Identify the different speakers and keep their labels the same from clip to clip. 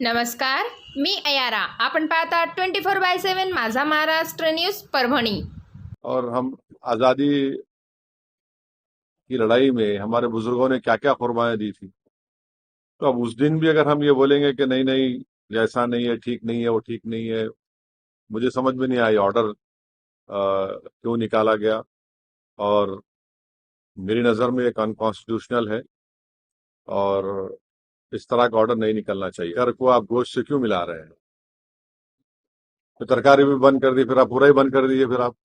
Speaker 1: नमस्कार, मी अयारा. आपण पाहता ट्वेंटी फोर बाय सेवन माझा महाराष्ट्र न्यूज़ परभणी.
Speaker 2: और हम आज़ादी की लड़ाई में हमारे बुज़ुर्गों ने क्या क्या कुर्बानियाँ दी थी? तो अब उस दिन भी अगर हम ये बोलेंगे कि नहीं नहीं जैसा नहीं है, ठीक नहीं है, वो ठीक नहीं है, मुझे समझ में नहीं आई ऑर्डर क्यों निकाला गया? और मेरी नज़र में एक अनकॉन्स्टिट्यूशनल है। और इस तरह का ऑर्डर नहीं निकलना चाहिए। कर को आप गोश्त से क्यों मिला रहे हैं? तो तरकारी भी बंद कर दी फिर आप पूरा ही बंद कर दीजिए फिर आप।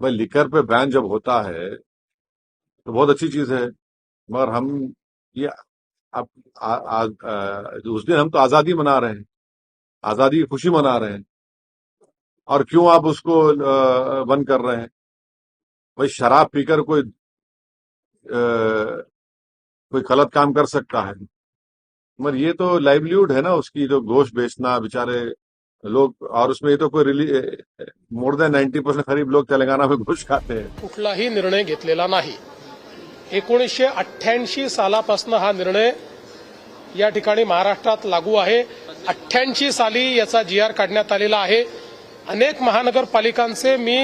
Speaker 2: भाई लिकर पे बैन जब होता है तो बहुत अच्छी चीज़ है। मगर हम ये अब आ, आ, आ, उस दिन हम तो आज़ादी मना रहे हैं। आज़ादी की खुशी मना रहे हैं। और क्यों आप उसको बंद कर रहे हैं? भाई शराब पीकर कोई कोई गलत काम कर सकता है। मगर ये तो लाइवलीहुड है ना उसकी, जो गोश्त बेचना, बेचारे लोग, और उसमें ये तो कोई really more than ninety percent गरीब लोग तेलंगाना में घुस खाते हैं।
Speaker 3: कुठलाही निर्णय घेतलेला नाही. एकोणीसशे अठ्ठ्याऐंशी सालापासून हा निर्णय या ठिकाणी महाराष्ट्रात लागू आहे. अठ्ठ्याऐंशी साली याचा जी आर काढण्यात आलेला आहे. अनेक महानगरपालिकांचे मी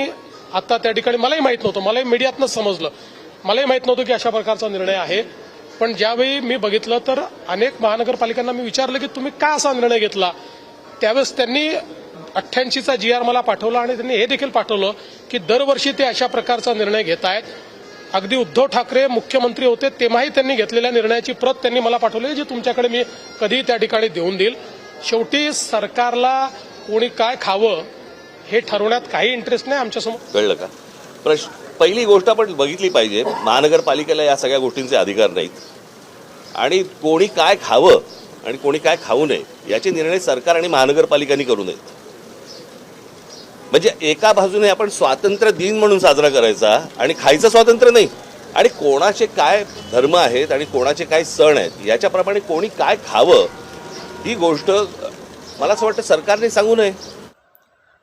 Speaker 3: आता त्या ठिकाणी, मलाही माहित नव्हतं, मलाही मीडियातनं समजलं. मलाही माहित नव्हतं की अशा प्रकारचा निर्णय आहे. पण ज्यावेळी मी बघितलं तर अनेक महानगरपालिकांना मी विचारलं की तुम्ही का असा निर्णय घेतला? त्यावेळेस त्यांनी अठ्ठ्याऐंशीचा जी आर मला पाठवला आणि त्यांनी हे देखील पाठवलं की दरवर्षी ते अशा प्रकारचा निर्णय घेत आहेत. अगदी उद्धव ठाकरे मुख्यमंत्री होते तेव्हाही त्यांनी घेतलेल्या निर्णयाची प्रत त्यांनी मला पाठवली जी तुमच्याकडे मी कधीही त्या ठिकाणी देऊन देईल. शेवटी सरकारला कोणी काय खावं हे ठरवण्यात काही इंटरेस्ट नाही आमच्यासमोर.
Speaker 4: कळलं का? प्रश्न. पहिली गोष्ट आपण बघितली पाहिजे महानगरपालिकेला या सगळ्या गोष्टींचे अधिकार नाहीत. आणि कोणी काय खावं आणि कोणी काय खाऊ नये याचे निर्णय सरकार आणि महानगरपालिकांनी करू नयेत. म्हणजे एका बाजूने आपण स्वातंत्र्य दिन म्हणून साजरा करायचा आणि खायचं स्वातंत्र्य नाही. आणि कोणाचे काय धर्म आहेत आणि कोणाचे काय सण आहेत याच्याप्रमाणे कोणी काय खावं ही गोष्ट मला असं वाटतं सरकारने सांगू नये.